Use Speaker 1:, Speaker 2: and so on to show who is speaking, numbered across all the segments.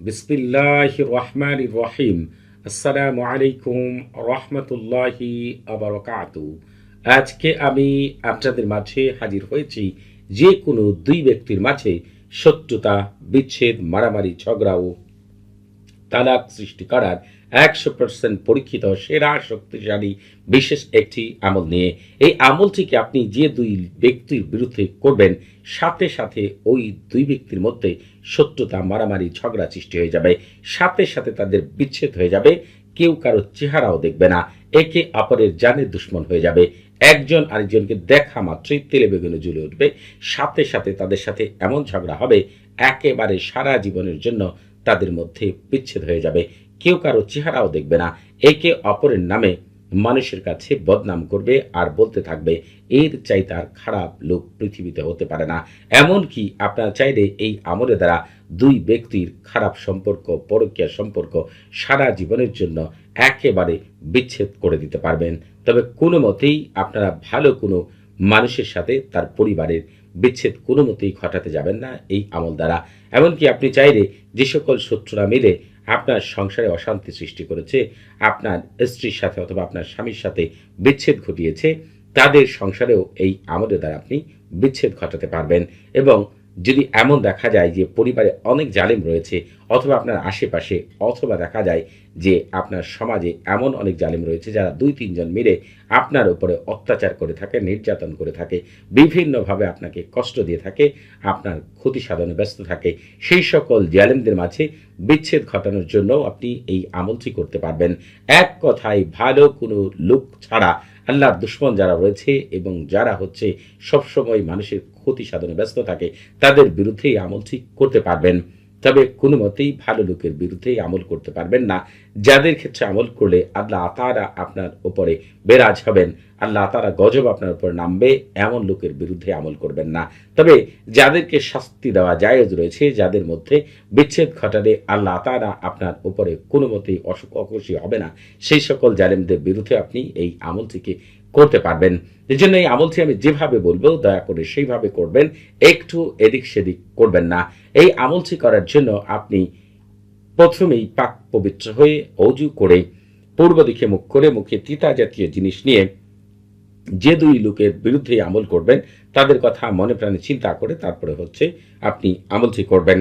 Speaker 1: বিসমিল্লাহ রহমান রহিম। আসসালামু আলাইকুম রহমতুল্লাহি আজকে আমি আপনাদের মাঝে হাজির হয়েছি যে কোনো দুই ব্যক্তির মাঝে শত্রুতা, বিচ্ছেদ, মারামারি ঝগড়া ও তালাক সৃষ্টি করার একশো পার্সেন্ট পরীক্ষিত, সেরা, শক্তিশালী, বিশেষ একটি আমল নিয়ে। এই আমলটিকে আপনি যে দুই ব্যক্তির বিরুদ্ধে করবেন, সাথে সাথে ওই দুই ব্যক্তির মধ্যে শত্রুতা, মারামারি, ঝগড়া সৃষ্টি হয়ে যাবে। সাথে সাথে তাদের বিচ্ছেদ হয়ে যাবে। কেউ কারও চেহারাও দেখবে না। একে অপরের জানের দুশ্মন হয়ে যাবে। একজন আরেকজনকে দেখা মাত্রই তেলে বেগুনে জ্বলে উঠবে। সাথে সাথে তাদের সাথে এমন ঝগড়া হবে, একেবারে সারা জীবনের জন্য তাদের মধ্যে বিচ্ছেদ হয়ে যাবে। কেউ কারও চেহারাও দেখবে না। একে অপরের নামে মানুষের কাছে বদনাম করবে আর বলতে থাকবে, এর চাই তার খারাপ লোক পৃথিবীতে হতে পারে না। এমনকি আপনারা চাইলে এই আমলের দ্বারা দুই ব্যক্তির খারাপ সম্পর্ক, পরকীয়া সম্পর্ক সারা জীবনের জন্য একেবারে বিচ্ছেদ করে দিতে পারবেন। তবে কোনো মতেই আপনারা ভালো কোনো মানুষের সাথে তার পরিবারের বিচ্ছেদ কোনো মতেই ঘটাতে যাবেন না এই আমল দ্বারা। এমনকি আপনি চাইলে যে সকল শত্রুরা মিলে আপনার সংসারে অশান্তি সৃষ্টি করেছে, আপনার স্ত্রীর সাথে অথবা আপনার স্বামীর সাথে বিচ্ছেদ ঘটিয়েছে, তাদের সংসারেও এই আমলের দ্বারা আপনি বিচ্ছেদ ঘটাতে পারবেন এবং যদি এমন দেখা যায় যে পরিবারে অনেক জালিম রয়েছে, অথবা আপনার আশেপাশে, অথবা দেখা যায় যে আপনার সমাজে এমন অনেক জালিম রয়েছে যারা দুই, তিনজন মিলে আপনার উপরে অত্যাচার করে থাকে, নির্যাতন করে থাকে, বিভিন্নভাবে আপনাকে কষ্ট দিয়ে থাকে, আপনার ক্ষতি সাধনে ব্যস্ত থাকে, সেই সকল জালিমদের মাঝে বিচ্ছেদ ঘটানোর জন্য আপনি এই আমলটি করতে পারবেন। এক কথায় ভালো কোনো লোক ছাড়া আল্লাহর দুশ্মন যারা রয়েছে এবং যারা হচ্ছে সবসময় মানুষের ক্ষতি সাধনে ব্যস্ত থাকে, তাদের বিরুদ্ধেই আমল ঠিক করতে পারবেন। তবে কোনো মতেই ভালো লোকের বিরুদ্ধে আমল করতে পারবেন না। যাদের ক্ষেত্রে আমল করলে আল্লাহ তারা আপনার উপরে বেরাজ হবেন, আল্লাহ তারা গজব আপনার উপর নামবে, এমন লোকের বিরুদ্ধে আমল করবেন না। তবে যাদেরকে শাস্তি দেওয়া জায়েজ রয়েছে, যাদের মধ্যে বিচ্ছেদ ঘটালে আল্লাহ তারা আপনার উপরে কোনো মতেই অসুখ অখুশি হবে না। সেই সকল জালেমদের বিরুদ্ধে আপনি এই আমলটিকে করতে পারবেন। এই জন্য এই আমলটি আমি যেভাবে বলব, দয়া করে সেইভাবে করবেন। একটু এদিক সেদিক করবেন না। এই আমলটি করার জন্য আপনি প্রথমেই পাক পবিত্র হয়ে অজু করে পূর্ব দিকে মুখ করে মুখে তিতা জাতীয় জিনিস নিয়ে যে দুই লোকের বিরুদ্ধে আমল করবেন, তাদের কথা মনে প্রাণে চিন্তা করে তারপরে হচ্ছে আপনি আমলটি করবেন।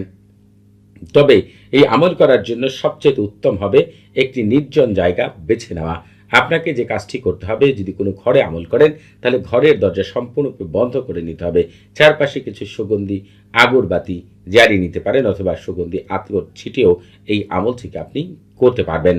Speaker 1: তবে এই আমল করার জন্য সবচেয়ে উত্তম হবে একটি নির্জন জায়গা বেছে নেওয়া। আপনাকে যে কাজটি করতে হবে, যদি কোনো ঘরে আমল করেন, তাহলে ঘরের দরজা সম্পূর্ণরূপে বন্ধ করে নিতে হবে। চারপাশে কিছু সুগন্ধি, আগরবাতি জ্বালিয়ে নিতে পারেন, অথবা সুগন্ধি আতর ছিটিয়েও এই আমল থেকে আপনি করতে পারবেন।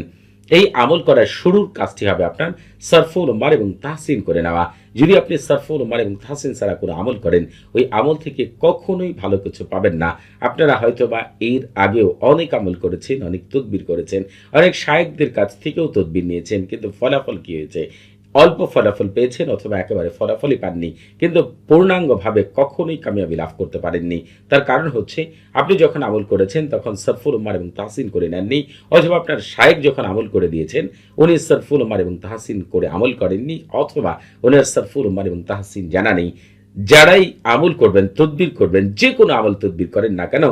Speaker 1: এই আমল করার শুরুর কাজটি হবে আপনার সরফুল উমার এবং তাহসিন করে নেওয়া। যদি আপনি সরফুল উমার এবং তাহসিন ছাড়া কোনো আমল করেন, ওই আমল থেকে কখনোই ভালো কিছু পাবেন না। আপনারা হয়তো বা এর আগেও অনেক আমল করেছেন, অনেক তদবির করেছেন, অনেক সাহেবদের কাছ থেকেও তদবির নিয়েছেন, কিন্তু ফলাফল কী হয়েছে? অল্প ফলাফল পেয়েছেন অথবা একেবারে ফলাফলই পাননি, কিন্তু পূর্ণাঙ্গভাবে কখনোই কামিয়াবি লাভ করতে পারেননি। তার কারণ হচ্ছে, আপনি যখন আমল করেছেন, তখন সরফুল উম্মার এবং তাহসিন করে নেননি, অথবা আপনার শায়েক যখন আমল করে দিয়েছেন, উনি সরফুল উম্মার এবং তাহসিন করে আমল করেননি, অথবা ওনার সরফুল উম্মার এবং তাহসিন জানা নেই। যারাই আমল করবেন, তদবির করবেন, যে কোনো আমল তদবির করেন না কেন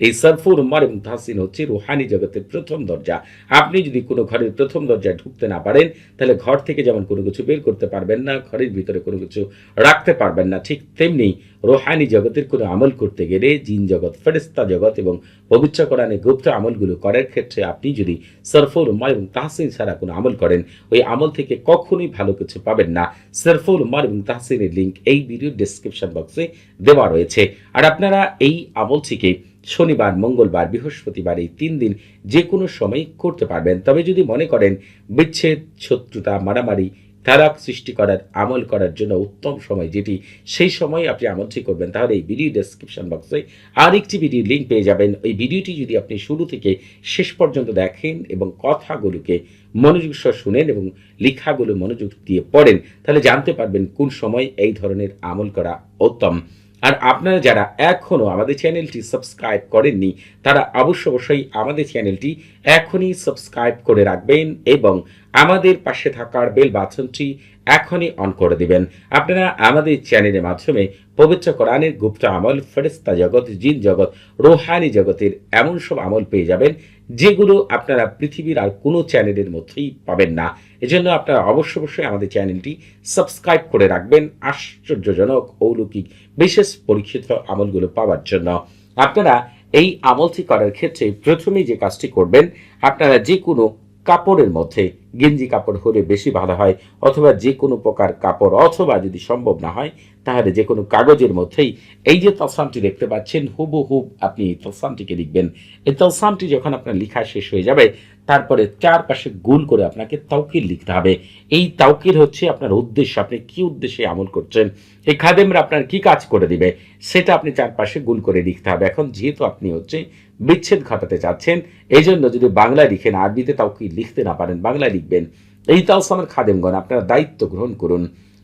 Speaker 1: এই সরফুর এবং তাহসিন হচ্ছে রুহানি জগতের প্রথম দরজা। আপনি যদি কোনো ঘরের প্রথম দরজায় ঢুকতে না পারেন, তাহলে ঘর থেকে যেমন কোনো কিছু বের করতে পারবেন না, ঘরের ভিতরে কোনো কিছু রাখতে পারবেন না, ঠিক তেমনি রোহানি জগতের কোনো আমল করতে গেলে জিন জগৎ ফেরিস্তা জগৎ এবং পবিত্র কোরআনে গুপ্ত আমলগুলো করার ক্ষেত্রে আপনি যদি সরফুল উম্মার এবং তাহসিন ছাড়া কোনো আমল করেন, ওই আমল থেকে কখনোই ভালো কিছু পাবেন না। সরফুল উম্মার এবং তাহসিনের লিঙ্ক এই ভিডিও ডিসক্রিপশন বক্সে দেওয়া রয়েছে। আর আপনারা এই আমলটিকে শনিবার, মঙ্গলবার, বৃহস্পতিবার এই তিন দিন যে কোনো সময় করতে পারবেন। তবে যদি মনে করেন বিচ্ছেদ, শত্রুতা, মারামারি তারাক সৃষ্টি করার, আমল করার জন্য উত্তম সময় যেটি, সেই সময় আপনি আমলটি করবেন, তাহলে এই ভিডিও ডেসক্রিপশন বক্সে আরেকটি ভিডিও লিঙ্ক পেয়ে যাবেন। ওই ভিডিওটি যদি আপনি শুরু থেকে শেষ পর্যন্ত দেখেন এবং কথাগুলোকে মনোযোগ সহ শুনেন এবং লেখাগুলো মনোযোগ দিয়ে পড়েন, তাহলে জানতে পারবেন কোন সময় এই ধরনের আমল করা উত্তম। আর আপনারা যারা এখনও আমাদের চ্যানেলটি সাবস্ক্রাইব করেননি, তারা অবশ্য অবশ্যই আমাদের চ্যানেলটি এখনই সাবস্ক্রাইব করে রাখবেন এবং আমাদের পাশে থাকার বেল বাটনটি এখনই অন করে দিবেন। আপনারা আমাদের চ্যানেলের মাধ্যমে পবিত্র কোরআনের গুপ্ত আমল ফেরেস্তা জগৎ, জিন জগৎ, রোহানি জগতের এমন সব আমল পেয়ে যাবেন, যেগুলো আপনারা পৃথিবীর আর কোনো চ্যানেলের মধ্যেই পাবেন না। এজন্য আপনারা অবশ্য অবশ্যই আমাদের চ্যানেলটি সাবস্ক্রাইব করে রাখবেন, আশ্চর্যজনক, অলৌকিক, বিশেষ পরীক্ষিত আমলগুলো পাওয়ার জন্য। আপনারা এই আমলটি করার ক্ষেত্রে প্রথমেই যে কাজটি করবেন, আপনারা যে কোনো কাপড়ের মধ্যে গেঞ্জি কাপড় হলে বেশি ভালো হয়, অথবা যে কোনো প্রকার কাপড় অথবা যদি সম্ভব না হয়, তাহলে যে কোনো কাগজের মধ্যেই এই যে তলসামটি দেখতে পাচ্ছেন হুবহুব আপনি এই তলসামটিকে লিখবেন। এই তলসামটি যখন আপনার লেখা শেষ হয়ে যাবে তারপরে চারপাশে গোল করে আপনাকে তাউকির লিখতে হবে। এই তাউকির হচ্ছে আপনার উদ্দেশ্য। আপনি কি উদ্দেশ্যে আমল করছেন? এই খাদেমরা আপনার কি কাজ করে দিবে? সেটা আপনি চারপাশে গোল করে লিখতে হবে। এখন যেহেতু আপনি হচ্ছে বিচ্ছেদ ঘটাতে চাচ্ছেন এই জন্য যদি বাংলায় লিখেন, আরবিতে তাও কি লিখতে না পারেন, বাংলায় লিখবেন। এই তালসামের খাদেমগণ, আপনারা দায়িত্ব গ্রহণ করুন।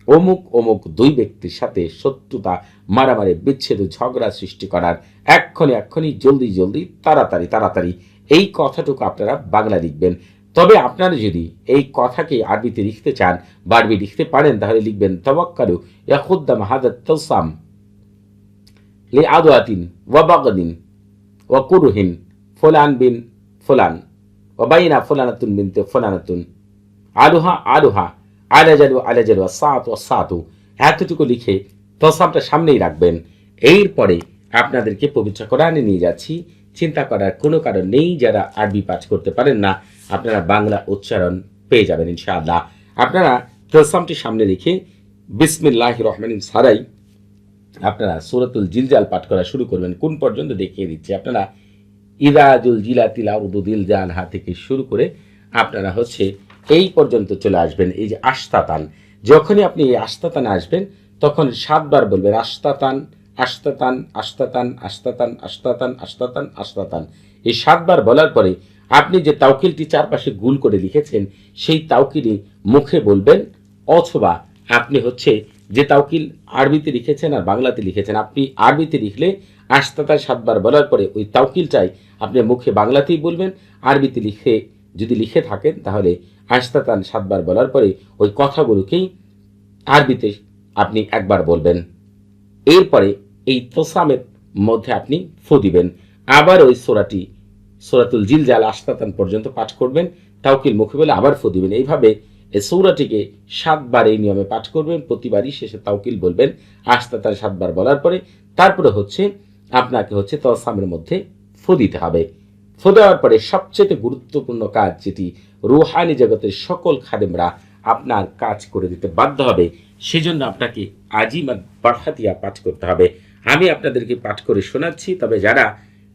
Speaker 1: অমুক অমুক দুই ব্যক্তির সাথে শত্রুতা, মারামারি, বিচ্ছেদ, ঝগড়া সৃষ্টি করার এক্ষণে এক্ষণি জলদি জলদি, তাড়াতাড়ি তাড়াতাড়ি এই কথাটুকু আপনারা বাংলা লিখবেন। তবে আপনারা যদি এই কথাকে আরবিতে লিখতে চান বা আরবি লিখতে পারেন, তাহলে লিখবেন তবাক্কারু ইয়াকুদ্দাম হাদাত তলসাম লি আদোয়াতিন ওয়াবাগদিন ওয়াকুরুহিন ফুলান বিন ফুলান ওবাইনা ফুলানাতুন বিনতে ফুলানাতুন আলুহা আলুহা আলাজালু আলাজালু সাতু সাতু। এতটুকু লিখে তসামটা সামনেই রাখবেন। এরপরে আপনাদেরকে পবিত্র কোরআনে নিয়ে যাচ্ছি। চিন্তা করার কোনো কারণ নেই, যারা আরবি পাঠ করতে পারেন না, আপনারা বাংলা উচ্চারণ পেয়ে যাবেন ইনশাআল্লাহ। আপনারা তসামটি সামনে রেখে বিসমিল্লাহ রহমান সারাই আপনারা সুরাতুল জিলজাল পাঠ করা শুরু করবেন। কোন পর্যন্ত দেখিয়ে দিচ্ছি, আপনারা ইরাজুল জিলাতিল আউদু দিল জাল হা থেকে শুরু করে আপনারা হচ্ছে এই পর্যন্ত চলে আসবেন, এই যে আস্তাতান যখনই আপনি এই আস্তাতানে আসবেন, তখন সাতবার বলবেন আস্তাতান আস্তাতান আস্তাতান আস্তাতান আস্তাতান আস্তাতান আস্তাতান এই সাতবার বলার পরে আপনি যে তাওকিলটি চারপাশে গুল করে লিখেছেন, সেই তাওকিলই মুখে বলবেন, অথবা আপনি হচ্ছে যে তাওকিল আরবিতে লিখেছেন আর বাংলাতে লিখেছেন, আপনি আরবিতে লিখলে আস্তাতার সাতবার বলার পরে ওই তাওকিলটাই আপনি মুখে বাংলাতেই বলবেন, আরবিতে লিখে যদি লিখে থাকেন, তাহলে আস্তাতান সাতবার বলার পরে ওই কথাগুলোকেই আরবিতে আপনি একবার বলবেন। এরপরে এই তোসামের মধ্যে আপনি ফু দিবেন। আবার ওই সোরাটি, সোরাতুল জিলজাল আস্তাতান পর্যন্ত পাঠ করবেন, তাওকিল মুখে বলে আবার ফু দিবেন। এইভাবে এই সৌরাটিকে সাতবার এই নিয়মে পাঠ করবেন, প্রতিবারই শেষে তাওকিল বলবেন আস্তাতান সাতবার বলার পরে তারপরে হচ্ছে আপনাকে হচ্ছে তসামের মধ্যে ফু দিতে হবে। ফু দেওয়ার পরে সবচেয়ে গুরুত্বপূর্ণ কাজ যেটি রুহানি জগতের সকল খাদেমরা আপনার কাজ করে দিতে বাধ্য হবে, সেজন্য আপনাকে আজিমাত বারহাতিয়া পাঠ করতে হবে। আমি আপনাদেরকে পাঠ করে শোনাচ্ছি, তবে যারা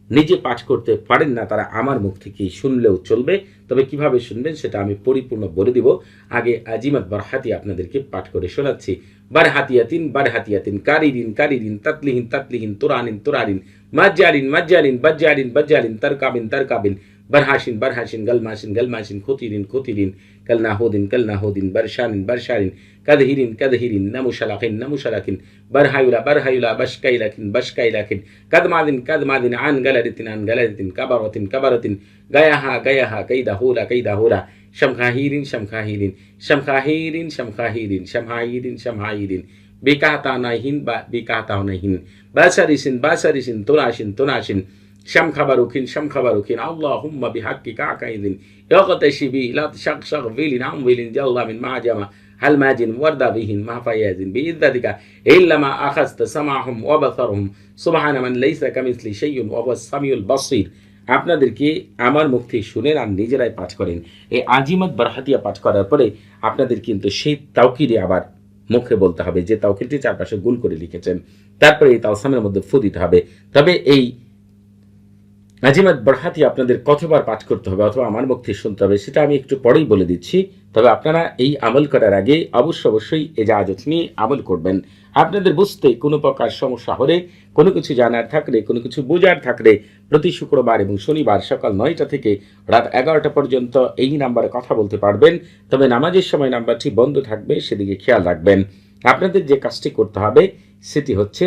Speaker 1: নিজে পাঠ করতে পারেন না, তারা আমার মুখ থেকে শুনলেও চলবে। তবে কীভাবে শুনবেন সেটা আমি পরিপূর্ণ বলে দিব। আগে আজিমাত বারহাতি আপনাদেরকে পাঠ করে শোনাচ্ছি। বারহাতিয়াতিন বারহাতিয়াতিন কারিরিন কারিরিন তাতলিহিন তাতলিহিন, তোরানিন তোরারিন মাজজারিন মাজজারিন বাজ্জারিন বাজ্জারিন তারকাবিন তারকাবিন برهاشين برهاشين قل ماشين قلماشن قلماشن خطيرين خطيرين قل كلناهودن برشانين برشانين كذهيرين كذهيرين نمو شلاقين نمو شلاقين برهايولا برهايولا بشكاي لكن بشكاي لكن كدمادن كدمادن عن قلدتن عن قلدتن كبرتين كبرتين غياها غياها كيدا هولا كيدا هولا شمخاهيرين شمخاهيرين شمخاهيرين شمخاهيرين شمخاهيرين شمخاهيرين بكاتا نايهين بكاتا نايهين باساريسين باساريسين تناشن تناشن শ্যাম খাবার উখিল শ্যাম খাবার আল্লাহ হুম্মা শিবি লাত শাক শাক আম জাল্লা হাল ওয়ার্দা আখাস্ত কামিসলি সামিউল আপনাদেরকে আমার মুখ থেকে শুনেন আর নিজেরাই পাঠ করেন। এই আজিমত বারহাতিয়া পাঠ করার পরে আপনাদের কিন্তু সেই তাওকিরে আবার মুখে বলতে হবে, যে তাওকিরটি চারপাশে গুল করে লিখেছেন। তারপরে এই তালসামের মধ্যে ফু দিতে হবে। তবে এই নাজিমাত বরহাতি আপনাদের কতবার পাঠ করতে হবে অথবা আমার মুক্তি শুনতে হবে, সেটা আমি একটু পরেই বলে দিচ্ছি। তবে আপনারা এই আমল করার আগে অবশ্য অবশ্যই এই জাহাজত নিয়ে আমল করবেন। আপনাদের বুঝতে কোনো প্রকার সমস্যা হলে, কোনো কিছু জানার থাকলে, কোনো কিছু বোঝার থাকলে প্রতি শুক্রবার এবং শনিবার সকাল নয়টা থেকে রাত এগারোটা পর্যন্ত এই নাম্বারে কথা বলতে পারবেন। তবে নামাজের সময় নাম্বারটি বন্ধ থাকবে, সেদিকে খেয়াল রাখবেন। আপনাদের যে কাজটি করতে হবে, সেটি হচ্ছে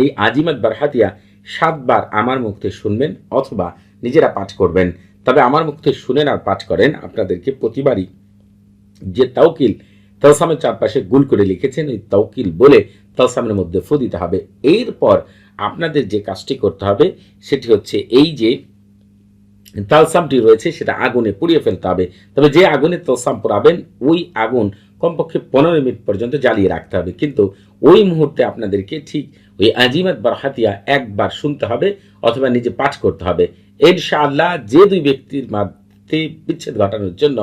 Speaker 1: এই আজিমাত বারহাতিয়া সাতবার আমার মুখ শুনবেন অথবা নিজেরা পাঠ করবেন। তবে আমার মুখ শুনেন আর পাঠ করেন আপনাদেরকে প্রতিবারই। যে তাওকিল তালসামের চারপাশে গুল করে লিখেছেন ওই তাওকিল বলে তালসামের মধ্যে ফু দিতে হবে। এরপর আপনাদের যে কাজটি করতে হবে, সেটি হচ্ছে এই যে তালসামটি রয়েছে, সেটা আগুনে পুড়িয়ে ফেলতে হবে। তবে যে আগুনে তালসাম পোড়াবেন, ওই আগুন কমপক্ষে পনেরো মিনিট পর্যন্ত জ্বালিয়ে রাখতে হবে। কিন্তু ওই মুহূর্তে আপনাদেরকে ঠিক ওই আজিমাত বারহাতিয়া একবার শুনতে হবে অথবা নিজে পাঠ করতে হবে। ইনশাআল্লাহ যে দুই ব্যক্তির মধ্যে বিচ্ছেদ ঘটানোর জন্য,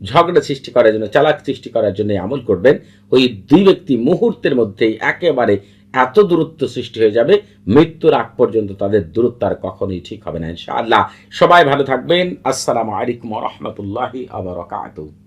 Speaker 1: ঝগড়া সৃষ্টি করার জন্য, চালাক সৃষ্টি করার জন্য আমল করবেন, ওই দুই ব্যক্তি মুহূর্তের মধ্যেই একেবারে এত দূরত্ব সৃষ্টি হয়ে যাবে, মৃত্যুর আগ পর্যন্ত তাদের দূরত্ব আর কখনোই ঠিক হবে না ইনশাআল্লাহ। সবাই ভালো থাকবেন। আসসালামু আলাইকুম রহমতুল্লাহি আবরকাতুহ